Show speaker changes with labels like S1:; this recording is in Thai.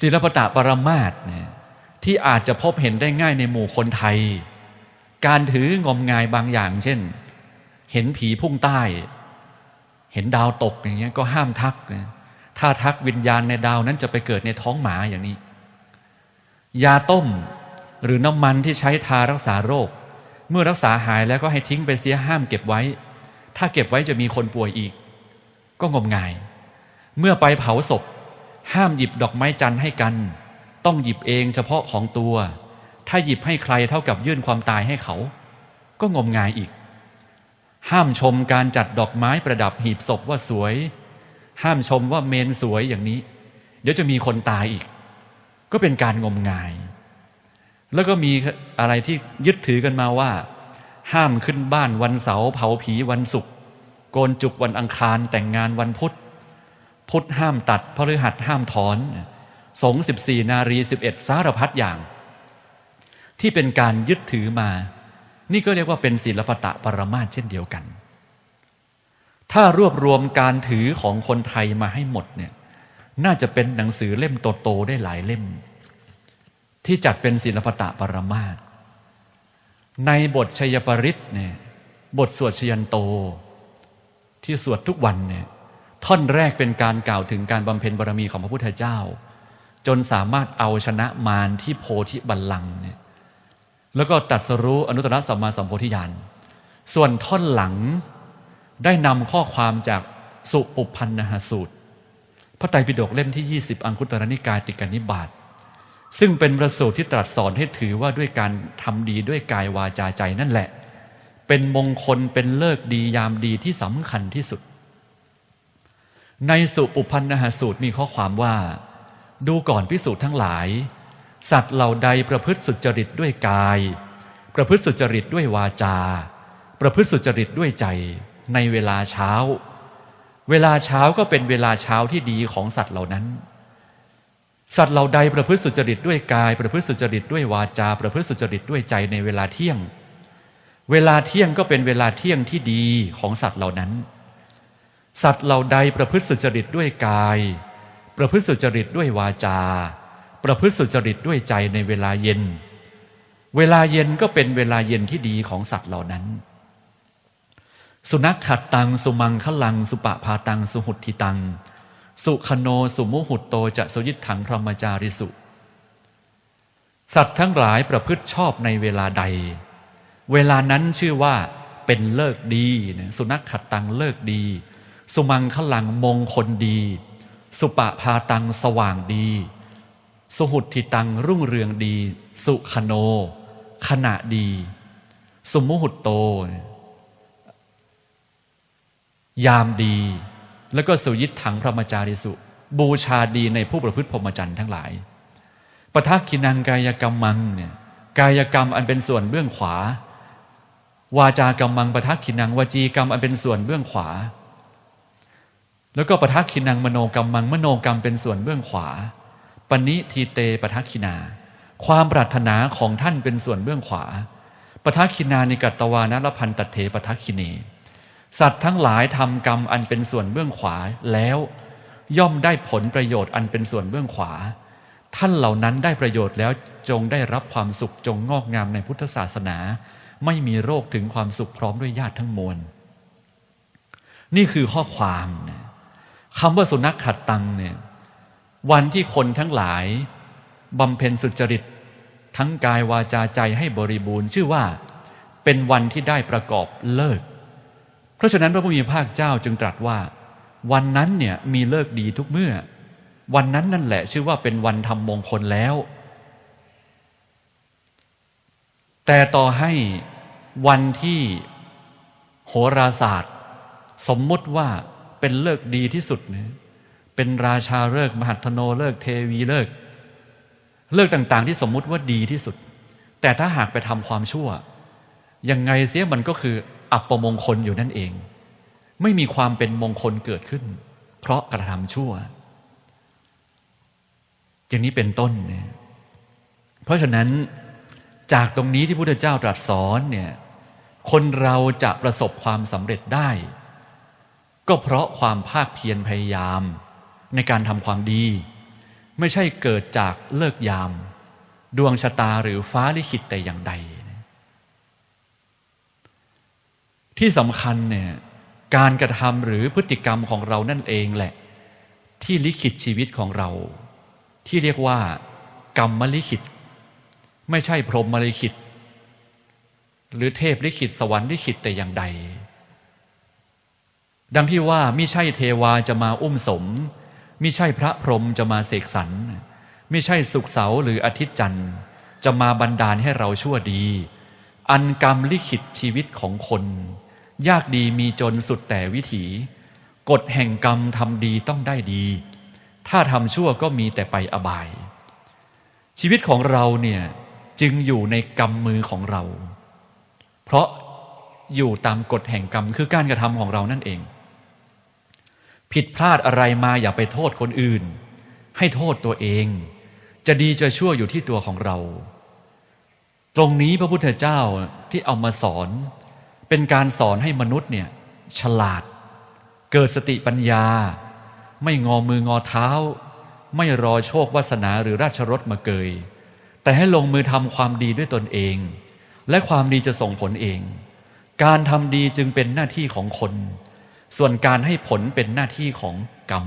S1: ศิลปตะปรมาสเนี่ยที่อาจจะพบเห็นได้ง่ายในหมู่คนไทย การถืองมงายบางอย่าง เช่น เห็นผีพุ่งใต้ เห็นดาวตกอย่างเงี้ยก็ห้ามทักนะถ้าทักวิญญาณในดาวนั้นจะไปเกิดในท้องหมาอย่างนี้ ยาต้มหรือน้ำมันที่ใช้ทารักษาโรค เมื่อรักษาหายแล้วก็ให้ทิ้งไปเสียห้ามเก็บไว้ ถ้าเก็บไว้จะมีคนป่วยอีก ก็งมงาย เมื่อไปเผาศพ ห้ามหยิบดอกไม้จันทร์ให้กัน ต้องหยิบเองเฉพาะของตัว ถ้าหยิบให้ใครเท่ากับยื่นความตายให้เขา ก็งมงายอีก ห้ามชมการจัดดอกไม้ประดับหีบศพว่าสวย ห้ามชมว่าเมนสวยอย่างนี้ เดี๋ยวจะมีคนตายอีก ก็เป็นการงมงาย แล้วก็มีอะไรที่ยึดถือกันมาว่า ห้ามขึ้นบ้านวันเสาร์เผาผีวันศุกร์โกนจุกวันอังคารแต่งงานวันพุธ พุทธห้ามตัดพฤหัสห้ามถอน สงสิบสี่นารีสิบเอ็ดสารพัดอย่าง ที่เป็นการยึดถือมา นี่ก็เรียกว่าเป็นศิลปตะปรมาสเช่นเดียวกัน ถ้ารวบรวมการถือของคนไทยมาให้หมดเนี่ยน่าจะเป็นหนังสือเล่มโตๆได้หลายเล่ม ที่จัดเป็นศิลปตะปรมาสในบทชัยปริตเนี่ยบทสวดชยันโต ที่สวดทุกวันเนี่ย ท่อนแรกเป็นการกล่าวถึงการบำเพ็ญบารมีของพระพุทธเจ้า จนสามารถเอาชนะมารที่โพธิบัลลังก์เนี่ยแล้วก็ตัดสรู้อนุตตรสัมมาสัมโพธิญาณส่วนท่อนหลังได้นำข้อความจากสุปุพันนหสูตร พระไตรปิฎกเล่มที่ 20 อังคุตรนิกายติกานิบาตซึ่งเป็นประสูตรที่ตรัสสอนให้ถือว่าด้วยการทำดีด้วยกายวาจาใจนั่นแหละ เป็นมงคลเป็นเลิกดียามดีที่สำคัญที่สุด ในสุปุพันนหสูตรมีข้อความว่า ดูก่อนพิสูจน์ทั้งหลาย สัตว์เหล่าใดประพฤติสุจริตด้วยกาย ประพฤติสุจริตด้วยวาจา ประพฤติสุจริตด้วยใจ ในเวลาเช้า เวลาเช้าก็เป็นเวลาเช้าที่ดีของสัตว์เหล่านั้น สัตว์เหล่าใดประพฤติสุจริตด้วยกาย ประพฤติสุจริตด้วยวาจา ประพฤติสุจริตด้วยใจในเวลาเที่ยง เวลาเที่ยงก็เป็นเวลาเที่ยงที่ดีของสัตว์เหล่านั้น สัตว์เหล่าใดประพฤติสุจริตด้วยกาย ประพฤติสุจริตด้วยวาจา ประพฤติสุจริตด้วยใจในเวลาเย็น เวลาเย็นก็เป็นเวลาเย็นที่ดีของสัตว์เหล่านั้น สุนัขขัดตัง สุมังคลัง สุปะพาตัง สุหุติตัง สุขโนสุมุหุตโตจะสยิตถังพรหมจาริสุ สัตว์ทั้งหลายประพฤติชอบในเวลาใด เวลานั้นชื่อว่าเป็นเลิกดี สุนัขขัดตังเลิกดี สุมังคลังมงคลดี สุปะพาตังสว่างดี สุหุติตังรุ่งเรืองดี สุขโน ขณะดี สุมุหุตโต ยามดี แล้วก็สุยิตถังพระมจาริสุ บูชาดีในผู้ประพฤติพรหมจรรย์ทั้งหลายปทักขินังกายกรรมมังเนี่ยกายกรรมอันเป็นส่วนเบื้องขวา วาจากรรมมังปทักขินังวจีกรรมอันเป็นส่วนเบื้องขวา แล้วก็ปทักขินังมโนกรรมมังมโนกรรมเป็นส่วนเบื้องขวาปณิทีเตปทักขินา ความปรารถนาของท่านเป็นส่วนเบื้องขวาปทักขินานิกัตตวานละพันตเถปทักขิเน สัตว์ทั้งหลายทำกรรมอันเป็นส่วนเบื้องขวาแล้ว ย่อมได้ผลประโยชน์อันเป็นส่วนเบื้องขวา ท่านเหล่านั้นได้ประโยชน์แล้วจงได้รับความสุขจงงอกงามในพุทธศาสนา ไม่มีโรคถึงความสุขพร้อมด้วยญาติทั้งมวลนี่คือข้อความนะ คำว่าสุนัขขัดตังเนี่ยวันที่คนทั้งหลายบำเพ็ญสุจริต ทั้งกายวาจาใจให้บริบูรณ์ชื่อว่าเป็นวันที่ได้ประกอบเลิก เพราะฉะนั้นพระผู้มีภาคเจ้าจึงตรัสว่า วันนั้นเนี่ยมีเลิกดีทุกเมื่อ วันนั้นนั่นแหละชื่อว่าเป็นวันทำมงคลแล้ว แต่ต่อให้วันที่โหราศาสตร์ สมมติว่า เป็นเลิกดีที่สุดเนี่ยเป็นราชาเลิกมหัทโนเลิกเทวีเลิก เลิกต่างๆ ที่สมมุติว่าดีที่สุด แต่ถ้าหากไปทำความชั่ว ยังไงเสียมันก็คือ อัปมงคลอยู่นั่นเอง ไม่มีความเป็นมงคลเกิดขึ้น เพราะกระทำชั่ว อย่างนี้เป็นต้นเนี่ยเพราะฉะนั้นจากตรงนี้ที่พุทธเจ้าตรัสสอนเนี่ยคนเราจะประสบความสำเร็จได้ ก็เพราะความภาคเพียรพยายาม ในการทำความดี ไม่ใช่เกิดจากเลิกยาม ดวงชะตาหรือฟ้าลิขิตแต่อย่างใด ที่สำคัญเนี่ยการกระทำหรือพฤติกรรมของเรานั่นเองแหละ ที่ลิขิตชีวิตของเรา ที่เรียกว่า กรรมมลิขิต ไม่ใช่พรหมลิขิต หรือเทพลิขิตสวรรค์ลิขิตแต่อย่างใด ดังที่ว่ามิใช่เทวาจะมาอุ้มสมมิใช่พระพรหมจะมาเสกสรรม่ใช่สุขเสาหรืออาทิตย์จันทร์ จะมาบันดาลให้เราชั่วดี อันกรรมลิขิตชีวิตของคน ยากดีมีจนสุดแต่วิถี กฎแห่งกรรมทำดีต้องได้ดี ถ้าทำชั่วก็มีแต่ไปอบาย ชีวิตของเราเนี่ยจึงอยู่ในกรรมมือของเรา เพราะอยู่ตามกฎแห่งกรรมคือการกระทำของเรานั่นเอง ผิดพลาดอะไรมาอย่าไปโทษคนอื่น ให้โทษตัวเอง จะดีจะชั่วอยู่ที่ตัวของเรา ตรงนี้พระพุทธเจ้าที่เอามาสอน เป็นการสอนให้มนุษย์เนี่ยฉลาด เกิดสติปัญญา ไม่งอมืองอเท้า ไม่รอโชควาสนาหรือราชรถมาเกย แต่ให้ลงมือทำความดีด้วยตนเอง และความดีจะส่งผลเอง การทำดีจึงเป็นหน้าที่ของคน ส่วนการให้ผลเป็นหน้าที่ของกรรม